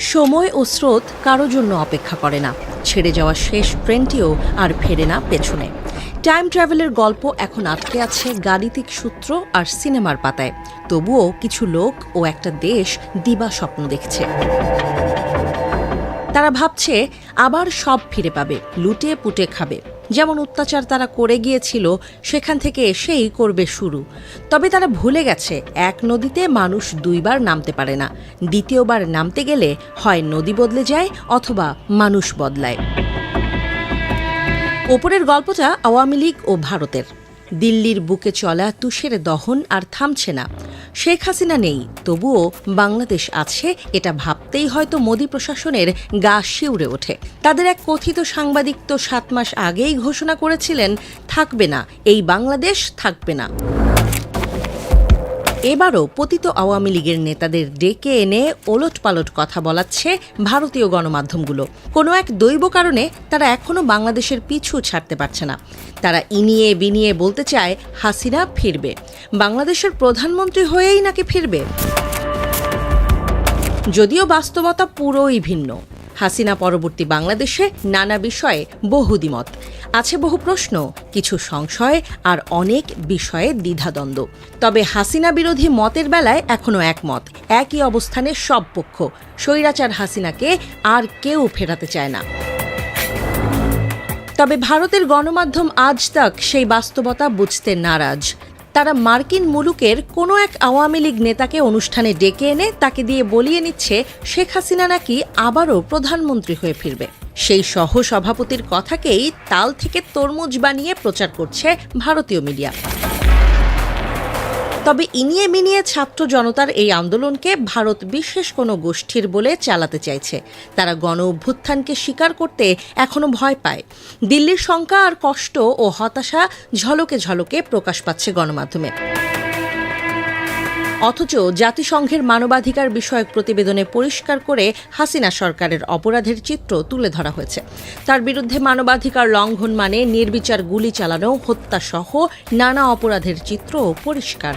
সময় ও স্রোত কারও জন্য অপেক্ষা করে না। ছেড়ে যাওয়া শেষ ট্রেনটিও আর ফেরে না পেছনে। টাইম ট্রাভেলের গল্প এখন আটকে আছে গাণিতিক সূত্র আর সিনেমার পাতায়। তবুও কিছু লোক ও একটা দেশ দিবা স্বপ্ন দেখছে। তারা ভাবছে, আবার সব ফিরে পাবে, লুটে পুটে খাবে। যেমন অত্যাচার তারা করে গিয়েছিল, সেখান থেকে এসেই করবে শুরু। তবে তারা ভুলে গেছে, এক নদীতে মানুষ দুইবার নামতে পারে না। দ্বিতীয়বার নামতে গেলে হয় নদী বদলে যায় অথবা মানুষ বদলায়। ওপরের গল্পটা আওয়ামী লীগ ও ভারতের। দিল্লির বুকে চলা তুষের দহন আর থামছে না। শেখ হাসিনা নেই, তবুও বাংলাদেশ আছে, এটা ভাবতেই হয়তো মোদী প্রশাসনের গা শিউরে ওঠে। তাদের এক কথিত সাংবাদিক তো সাত মাস আগেই ঘোষণা করেছিলেন, থাকবে না, এই বাংলাদেশ থাকবে না। এবারও পতিত আওয়ামী লীগের নেতাদের ডেকে এনে ওলট পালট কথা বলাচ্ছে ভারতীয় গণমাধ্যমগুলো। কোনো এক দৈব কারণে তারা এখনও বাংলাদেশের পিছু ছাড়তে পারছে না। তারা ইনিয়ে বিনিয়ে বলতে চায়, হাসিনা ফিরবে। বাংলাদেশের প্রধানমন্ত্রী হয়েই নাকি ফিরবে? যদিও বাস্তবতা পুরোই ভিন্ন। হাসিনা পরবর্তী বাংলাদেশে নানা বিষয়ে বহু দ্বিমত। আছে বহু প্রশ্ন, কিছু সংশয় আর অনেক বিষয়ে দ্বিধাদ্বন্দ্ব। তবে হাসিনা বিরোধী মতের বেলায় এখনও একমত, একই অবস্থানে সব পক্ষ, স্বৈরাচার হাসিনাকে আর কেউ ফেরাতে চায় না। তবে ভারতের গণমাধ্যম আজ তাক সেই বাস্তবতা বুঝতে নারাজ। তারা মার্কিন মুলুকের কোনো এক আওয়ামী লীগ নেতাকে অনুষ্ঠানে ডেকে এনে তাকে দিয়ে বলিয়ে নিচ্ছে, শেখ হাসিনা নাকি আবারও প্রধানমন্ত্রী হয়ে ফিরবে? সেই সহ সভাপতির কথাকেই তাল থেকে তরমুজ বানিয়ে প্রচার করছে ভারতীয় মিডিয়া। তবে ইনিয়ে মিনিয়ে ছাত্র জনতার এই আন্দোলনকে ভারত বিশেষ কোনো গোষ্ঠীর বলে চালাতে চাইছে। তারা গণ অভ্যুত্থানকে স্বীকার করতে এখনও ভয় পায়। দিল্লির শঙ্কা আর কষ্ট ও হতাশা ঝলকে ঝলকে প্রকাশ পাচ্ছে গণমাধ্যমে। অথচ জাতিসংঘের মানবাধিকার বিষয়ক প্রতিবেদনে পরিষ্কার করে হাসিনা সরকারের অপরাধের চিত্র তুলে ধরা হয়েছে। তার বিরুদ্ধে মানবাধিকার লঙ্ঘন মানে নির্বিচার গুলি চালানো, হত্যাসহ নানা অপরাধের চিত্রও পরিষ্কার।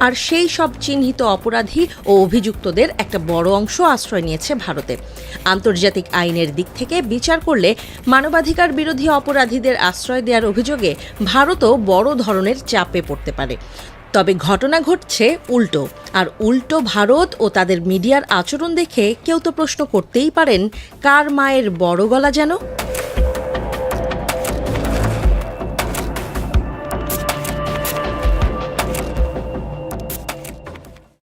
আর সেই সব চিহ্নিত অপরাধী ও অভিযুক্তদের একটা বড় অংশ আশ্রয় নিয়েছে ভারতে। আন্তর্জাতিক আইনের দিক থেকে বিচার করলে মানবাধিকার বিরোধী অপরাধীদের আশ্রয় দেওয়ার অভিযোগে ভারতও বড় ধরনের চাপে পড়তে পারে। তবে ঘটনা ঘটছে উল্টো। আর উল্টো ভারত ও তাদের মিডিয়ার আচরণ দেখে কেউ তো প্রশ্ন করতেই পারেন, কার মায়ের বড় গলা যেন?